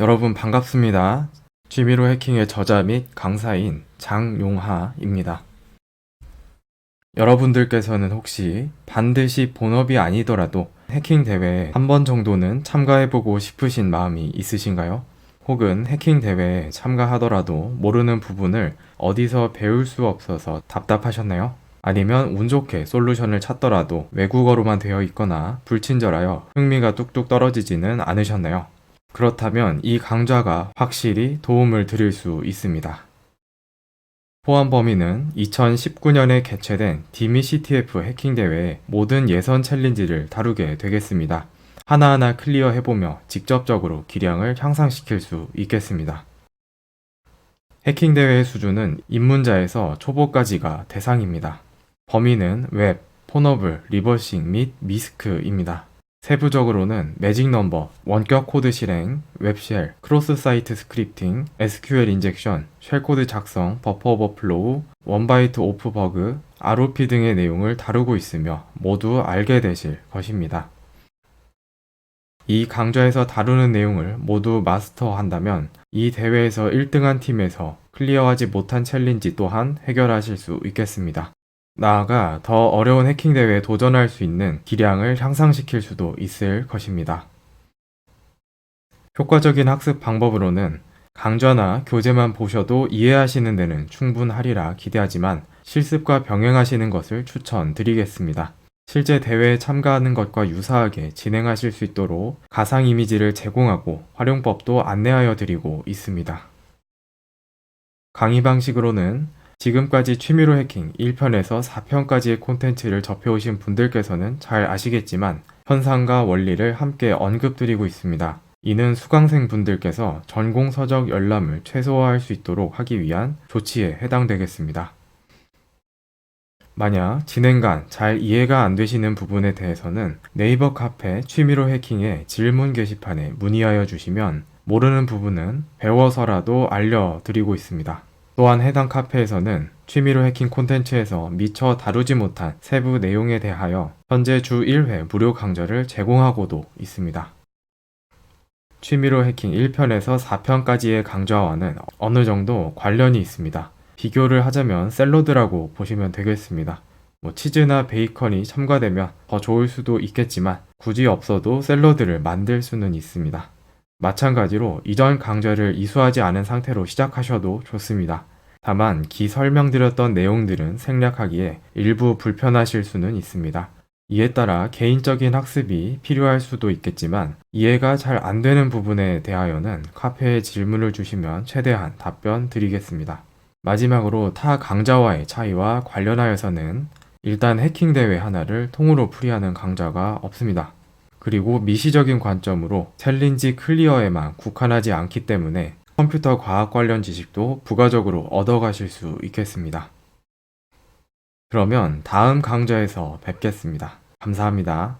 여러분 반갑습니다. 취미로 해킹의 저자 및 강사인 장용하입니다. 여러분들께서는 혹시 반드시 본업이 아니더라도 해킹 대회에 한 번 정도는 참가해보고 싶으신 마음이 있으신가요? 혹은 해킹 대회에 참가하더라도 모르는 부분을 어디서 배울 수 없어서 답답하셨나요? 아니면 운 좋게 솔루션을 찾더라도 외국어로만 되어 있거나 불친절하여 흥미가 뚝뚝 떨어지지는 않으셨나요? 그렇다면 이 강좌가 확실히 도움을 드릴 수 있습니다. 포함 범위는 2019년에 개최된 디미CTF 해킹 대회의 모든 예선 챌린지를 다루게 되겠습니다. 하나하나 클리어 해보며 직접적으로 기량을 향상시킬 수 있겠습니다. 해킹 대회의 수준은 입문자에서 초보까지가 대상입니다. 범위는 웹, 폰어블, 리버싱 및 미스크입니다. 세부적으로는 매직 넘버, 원격 코드 실행, 웹쉘, 크로스 사이트 스크립팅, SQL 인젝션, 쉘코드 작성, 버퍼 오버플로우, 원바이트 오프 버그, ROP 등의 내용을 다루고 있으며 모두 알게 되실 것입니다. 이 강좌에서 다루는 내용을 모두 마스터한다면 이 대회에서 1등한 팀에서 클리어하지 못한 챌린지 또한 해결하실 수 있겠습니다. 나아가 더 어려운 해킹 대회에 도전할 수 있는 기량을 향상시킬 수도 있을 것입니다. 효과적인 학습 방법으로는 강좌나 교재만 보셔도 이해하시는 데는 충분하리라 기대하지만 실습과 병행하시는 것을 추천드리겠습니다. 실제 대회에 참가하는 것과 유사하게 진행하실 수 있도록 가상 이미지를 제공하고 활용법도 안내하여 드리고 있습니다. 강의 방식으로는 지금까지 취미로 해킹 1편에서 4편까지의 콘텐츠를 접해오신 분들께서는 잘 아시겠지만 현상과 원리를 함께 언급드리고 있습니다. 이는 수강생 분들께서 전공 서적 열람을 최소화할 수 있도록 하기 위한 조치에 해당되겠습니다. 만약 진행간 잘 이해가 안 되시는 부분에 대해서는 네이버 카페 취미로 해킹의 질문 게시판에 문의하여 주시면 모르는 부분은 배워서라도 알려드리고 있습니다. 또한 해당 카페에서는 취미로 해킹 콘텐츠에서 미처 다루지 못한 세부 내용에 대하여 현재 주 1회 무료 강좌를 제공하고도 있습니다. 취미로 해킹 1편에서 4편까지의 강좌와는 어느 정도 관련이 있습니다. 비교를 하자면 샐러드라고 보시면 되겠습니다. 뭐 치즈나 베이컨이 첨가되면 더 좋을 수도 있겠지만 굳이 없어도 샐러드를 만들 수는 있습니다. 마찬가지로 이전 강좌를 이수하지 않은 상태로 시작하셔도 좋습니다. 다만 기 설명드렸던 내용들은 생략하기에 일부 불편하실 수는 있습니다. 이에 따라 개인적인 학습이 필요할 수도 있겠지만 이해가 잘 안 되는 부분에 대하여는 카페에 질문을 주시면 최대한 답변 드리겠습니다. 마지막으로 타 강좌와의 차이와 관련하여서는 일단 해킹 대회 하나를 통으로 풀이하는 강좌가 없습니다. 그리고 미시적인 관점으로 챌린지 클리어에만 국한하지 않기 때문에 컴퓨터 과학 관련 지식도 부가적으로 얻어가실 수 있겠습니다. 그러면 다음 강좌에서 뵙겠습니다. 감사합니다.